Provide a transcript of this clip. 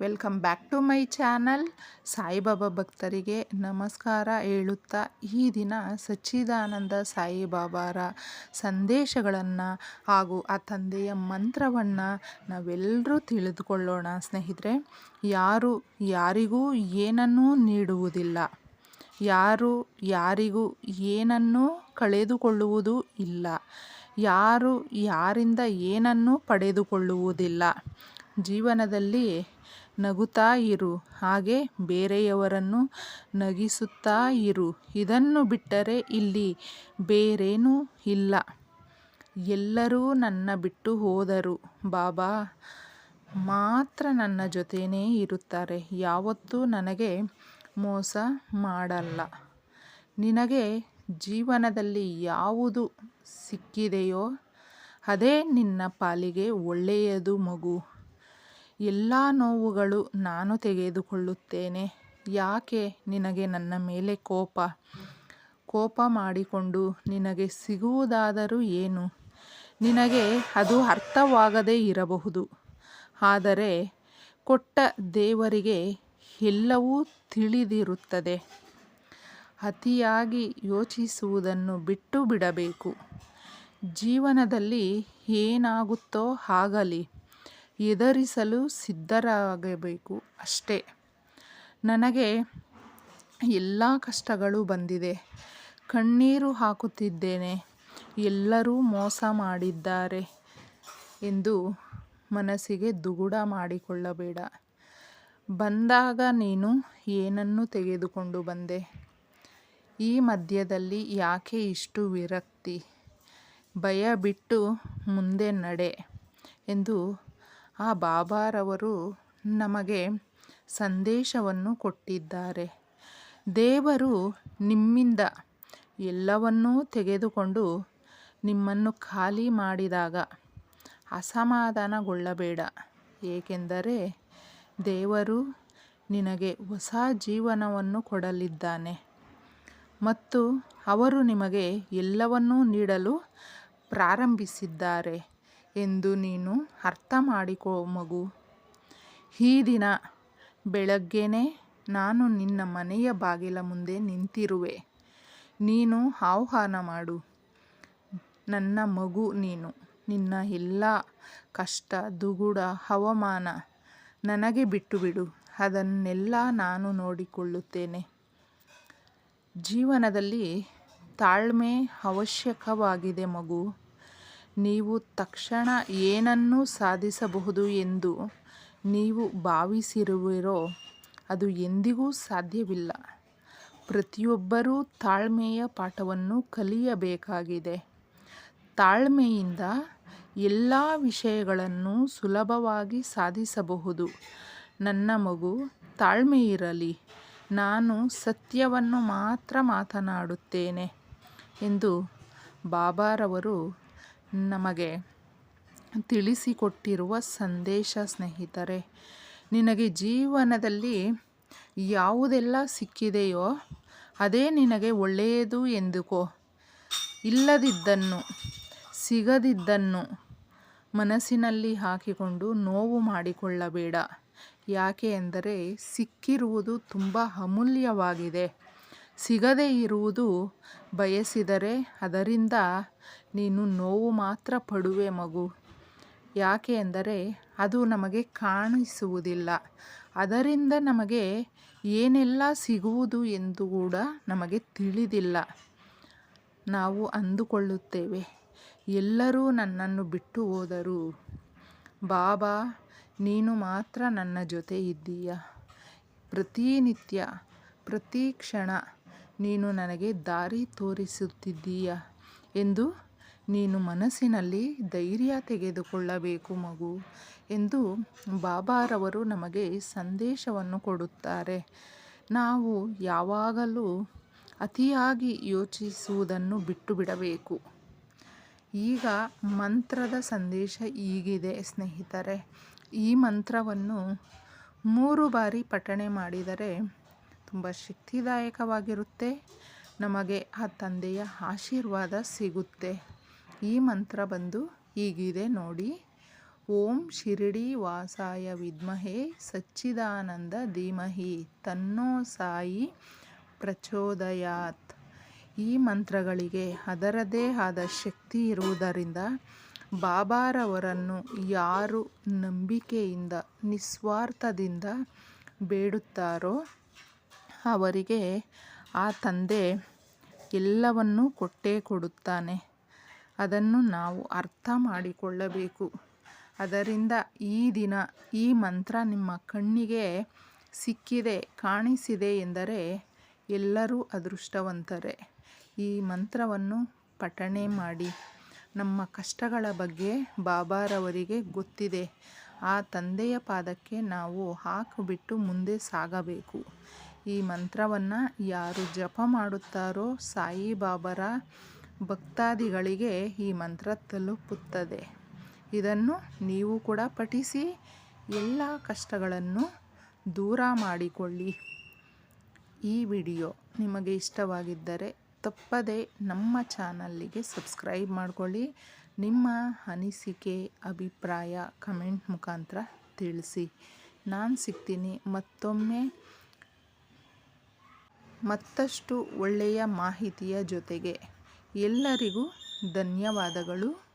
Welcome back to my channel. Saibaba ಭಕ್ತರಿಗೆ ನಮಸ್ಕಾರ ಹೇಳುತ್ತಾ ಈ ದಿನ ಸಚ್ಚಿದಾನಂದ ಸಾಯಿಬಾಬಾರ ಸಂದೇಶಗಳನ್ನು ಹಾಗೂ ಆ ತಂದೆಯ ಮಂತ್ರವನ್ನು ನಾವೆಲ್ಲರೂ ತಿಳಿದುಕೊಳ್ಳೋಣ. ಸ್ನೇಹಿತರೆ, ಯಾರು ಯಾರಿಗೂ ಏನನ್ನೂ ನೀಡುವುದಿಲ್ಲ. ಯಾರು ಯಾರಿಗೂ ಏನನ್ನೂ ಕಳೆದುಕೊಳ್ಳುವುದು ಇಲ್ಲ. ಯಾರು ಯಾರಿಂದ ಏನನ್ನೂ ಪಡೆದುಕೊಳ್ಳುವುದಿಲ್ಲ. ಜೀವನದಲ್ಲಿ ನಗುತ್ತಾ ಇರು, ಹಾಗೆ ಬೇರೆಯವರನ್ನು ನಗಿಸುತ್ತಾ ಇರು. ಇದನ್ನು ಬಿಟ್ಟರೆ ಇಲ್ಲಿ ಬೇರೇನೂ ಇಲ್ಲ. ಎಲ್ಲರೂ ನನ್ನ ಬಿಟ್ಟು ಹೋದರು. ಬಾಬಾ, ಮಾತ್ರ ನನ್ನ ಜೊತೆಯೇ ಇರುತ್ತಾರೆ. ಯಾವತ್ತೂ ನನಗೆ ಮೋಸ ಮಾಡಲ್ಲ. ನಿನಗೆ ಜೀವನದಲ್ಲಿ ಯಾವುದು ಸಿಕ್ಕಿದೆಯೋ, ಅದೇ ನಿನ್ನ ಪಾಲಿಗೆ ಒಳ್ಳೆಯದು ಮಗು. ಎಲ್ಲ ನೋವುಗಳು ನಾನು ತೆಗೆದುಕೊಳ್ಳುತ್ತೇನೆ. ಯಾಕೆ ನಿನಗೆ ನನ್ನ ಮೇಲೆ ಕೋಪ? ಕೋಪ ಮಾಡಿಕೊಂಡು ನಿನಗೆ ಸಿಗುವುದಾದರೂ ಏನು? ನಿನಗೆ ಅದು ಅರ್ಥವಾಗದೇ ಇರಬಹುದು. ಆದರೆ ಕೊಟ್ಟ ದೇವರಿಗೆ ಎಲ್ಲವೂ ತಿಳಿದಿರುತ್ತದೆ. ಅತಿಯಾಗಿ ಯೋಚಿಸುವುದನ್ನು ಬಿಟ್ಟು ಬಿಡಬೇಕು. ಜೀವನದಲ್ಲಿ ಏನಾಗುತ್ತೋ ಆಗಲಿ ಎದುರಿಸಲು ಸಿದ್ಧರಾಗಬೇಕು ಅಷ್ಟೇ. ನನಗೆ ಎಲ್ಲ ಕಷ್ಟಗಳು ಬಂದಿದೆ. ಕಣ್ಣೀರು ಹಾಕುತ್ತಿದ್ದೇನೆ. ಎಲ್ಲರೂ ಮೋಸ ಮಾಡಿದ್ದಾರೆ ಎಂದು ಮನಸ್ಸಿಗೆ ದುಗುಡ ಮಾಡಿಕೊಳ್ಳಬೇಡ. ಬಂದಾಗ ನೀನು ಏನನ್ನು ತೆಗೆದುಕೊಂಡು ಬಂದೆ? ಈ ಮಧ್ಯದಲ್ಲಿ ಯಾಕೆ ಇಷ್ಟು ವಿರಕ್ತಿ? ಭಯ ಬಿಟ್ಟು ಮುಂದೆ ನಡೆ ಎಂದು ಆ ಬಾಬಾರವರು ನಮಗೆ ಸಂದೇಶವನ್ನು ಕೊಟ್ಟಿದ್ದಾರೆ. ದೇವರು ನಿಮ್ಮಿಂದ ಎಲ್ಲವನ್ನೂ ತೆಗೆದುಕೊಂಡು ನಿಮ್ಮನ್ನು ಖಾಲಿ ಮಾಡಿದಾಗ ಅಸಮಾಧಾನಗೊಳ್ಳಬೇಡ. ಏಕೆಂದರೆ ದೇವರು ನಿನಗೆ ಹೊಸ ಜೀವನವನ್ನು ಕೊಡಲಿದ್ದಾನೆ ಮತ್ತು ಅವರು ನಿಮಗೆ ಎಲ್ಲವನ್ನೂ ನೀಡಲು ಪ್ರಾರಂಭಿಸಿದ್ದಾರೆ. ಎಂದು ನೀನು ಅರ್ಥ ಮಾಡಿಕೋ ಮಗು. ಈ ದಿನ ಬೆಳಗ್ಗೆನೇ ನಾನು ನಿನ್ನ ಮನೆಯ ಬಾಗಿಲ ಮುಂದೆ ನಿಂತಿರುವೆ. ನೀನು ಆಹ್ವಾನ ಮಾಡು. ನನ್ನ ಮಗು ನೀನು. ನಿನ್ನ ಎಲ್ಲ ಕಷ್ಟ, ದುಗುಡ ಹವಾಮಾನ ನನಗೆ ಬಿಟ್ಟು ಬಿಡು ಅದನ್ನೆಲ್ಲ ನಾನು ನೋಡಿಕೊಳ್ಳುತ್ತೇನೆ. ಜೀವನದಲ್ಲಿ ತಾಳ್ಮೆ ಅವಶ್ಯಕವಾಗಿದೆ ಮಗು. ನೀವು ತಕ್ಷಣ ಏನನ್ನು ಸಾಧಿಸಬಹುದು ಎಂದು ನೀವು ಭಾವಿಸಿರುವಿರೋ, ಅದು ಎಂದಿಗೂ ಸಾಧ್ಯವಿಲ್ಲ. ಪ್ರತಿಯೊಬ್ಬರೂ ತಾಳ್ಮೆಯ ಪಾಠವನ್ನು ಕಲಿಯಬೇಕಾಗಿದೆ. ತಾಳ್ಮೆಯಿಂದ ಎಲ್ಲ ವಿಷಯಗಳನ್ನು ಸುಲಭವಾಗಿ ಸಾಧಿಸಬಹುದು. ನನ್ನ ಮಗು, ತಾಳ್ಮೆ ಇರಲಿ. ನಾನು ಸತ್ಯವನ್ನು ಮಾತ್ರ ಮಾತನಾಡುತ್ತೇನೆ ಎಂದು ಬಾಬಾರವರು ನಮಗೆ ತಿಳಿಸಿಕೊಟ್ಟಿರುವ ಸಂದೇಶ ಸ್ನೇಹಿತರೆ, ನಿನಗೆ ಜೀವನದಲ್ಲಿ ಯಾವುದೆಲ್ಲ ಸಿಕ್ಕಿದೆಯೋ ಅದೇ ನಿನಗೆ ಒಳ್ಳೆಯದು ಎಂದುಕೋ. ಇಲ್ಲದಿದ್ದನ್ನು, ಸಿಗದಿದ್ದನ್ನು ಮನಸ್ಸಿನಲ್ಲಿ ಹಾಕಿಕೊಂಡು ನೋವು ಮಾಡಿಕೊಳ್ಳಬೇಡ. ಯಾಕೆ ಎಂದರೆ ಸಿಕ್ಕಿರುವುದು ತುಂಬ ಅಮೂಲ್ಯವಾಗಿದೆ. ಸಿಗದೇ ಇರುವುದು ಬಯಸಿದರೆ ಅದರಿಂದ ನೀನು ನೋವು ಮಾತ್ರ ಪಡುವೆ ಮಗು. ಯಾಕೆ ಎಂದರೆ ಅದು ನಮಗೆ ಕಾಣಿಸುವುದಿಲ್ಲ. ಅದರಿಂದ ನಮಗೆ ಏನೆಲ್ಲ ಸಿಗುವುದು ಎಂದು ಕೂಡ ನಮಗೆ ತಿಳಿದಿಲ್ಲ. ನಾವು ಅಂದುಕೊಳ್ಳುತ್ತೇವೆ, ಎಲ್ಲರೂ ನನ್ನನ್ನು ಬಿಟ್ಟು ಹೋದರು. ಬಾಬಾ, ನೀನು ಮಾತ್ರ ನನ್ನ ಜೊತೆ ಇದ್ದೀಯ? ಪ್ರತಿನಿತ್ಯ, ಪ್ರತಿ ಕ್ಷಣ ನೀನು ನನಗೆ ದಾರಿ ತೋರಿಸುತ್ತಿದ್ದೀಯ ಎಂದು ನೀನು ಮನಸ್ಸಿನಲ್ಲಿ ಧೈರ್ಯ ತೆಗೆದುಕೊಳ್ಳಬೇಕು ಮಗು ಎಂದು ಬಾಬಾರವರು ನಮಗೆ ಸಂದೇಶವನ್ನು ಕೊಡುತ್ತಾರೆ. ನಾವು ಯಾವಾಗಲೂ ಅತಿಯಾಗಿ ಯೋಚಿಸುವುದನ್ನು ಬಿಟ್ಟು ಬಿಡಬೇಕು ಈಗ ಮಂತ್ರದ ಸಂದೇಶ ಈಗಿದೆ ಸ್ನೇಹಿತರೆ. ಈ ಮಂತ್ರವನ್ನು ಮೂರು ಬಾರಿ ಪಠಣೆ ಮಾಡಿದರೆ ತುಂಬ ಶಕ್ತಿದಾಯಕವಾಗಿರುತ್ತೆ. ನಮಗೆ ಆ ತಂದೆಯ ಆಶೀರ್ವಾದ ಸಿಗುತ್ತೆ. ಈ ಮಂತ್ರ ಬಂದು ಹೀಗಿದೆ ನೋಡಿ. ಓಂ ಶಿರಡಿ ವಾಸಾಯ ವಿದ್ಮಹೆ ಸಚ್ಚಿದಾನಂದ ಧೀಮಹಿ ತನ್ನೋ ಸಾಯಿ ಪ್ರಚೋದಯಾತ್. ಈ ಮಂತ್ರಗಳಿಗೆ ಅದರದೇ ಆದ ಶಕ್ತಿ ಇರುವುದರಿಂದ ಬಾಬಾರವರನ್ನು ಯಾರು ನಂಬಿಕೆಯಿಂದ ನಿಸ್ವಾರ್ಥದಿಂದ ಬೇಡುತ್ತಾರೋ ಅವರಿಗೆ ಆ ತಂದೆ ಎಲ್ಲವನ್ನೂ ಕೊಟ್ಟೇ ಕೊಡುತ್ತಾನೆ. ಅದನ್ನು ನಾವು ಅರ್ಥ ಮಾಡಿಕೊಳ್ಳಬೇಕು. ಅದರಿಂದ ಈ ದಿನ, ಈ ಮಂತ್ರ ನಿಮ್ಮ ಕಣ್ಣಿಗೆ ಸಿಕ್ಕಿದೆ, ಕಾಣಿಸಿದೆ ಎಂದರೆ ಎಲ್ಲರೂ ಅದೃಷ್ಟವಂತರೆ. ಈ ಮಂತ್ರವನ್ನು ಪಠಣೆ ಮಾಡಿ. ನಮ್ಮ ಕಷ್ಟಗಳ ಬಗ್ಗೆ ಬಾಬಾರವರಿಗೆ ಗೊತ್ತಿದೆ. ಆ ತಂದೆಯ ಪಾದಕ್ಕೆ ನಾವು ಹಾಕಿಬಿಟ್ಟು ಮುಂದೆ ಸಾಗಬೇಕು. ಈ ಮಂತ್ರವನ್ನು ಯಾರು ಜಪ ಮಾಡುತ್ತಾರೋ ಸಾಯಿಬಾಬರ ಭಕ್ತಾದಿಗಳಿಗೆ ಈ ಮಂತ್ರ ತಲುಪುತ್ತದೆ. ಇದನ್ನು ನೀವು ಕೂಡ ಪಠಿಸಿ, ಎಲ್ಲ ಕಷ್ಟಗಳನ್ನು ದೂರ ಮಾಡಿಕೊಳ್ಳಿ. ಈ ವಿಡಿಯೋ ನಿಮಗೆ ಇಷ್ಟವಾಗಿದ್ದರೆ ತಪ್ಪದೆ ನಮ್ಮ ಚಾನಲ್ಲಿಗೆ ಸಬ್ಸ್ಕ್ರೈಬ್ ಮಾಡಿಕೊಳ್ಳಿ. ನಿಮ್ಮ ಅನಿಸಿಕೆ, ಅಭಿಪ್ರಾಯ ಕಮೆಂಟ್ ಮುಖಾಂತರ ತಿಳಿಸಿ. ನಾನು ಸಿಗ್ತೀನಿ ಮತ್ತೊಮ್ಮೆ. ಮತ್ತಷ್ಟು ಒಳ್ಳೆಯ ಮಾಹಿತಿಯ ಜೊತೆಗೆ ಎಲ್ಲರಿಗೂ ಧನ್ಯವಾದಗಳು.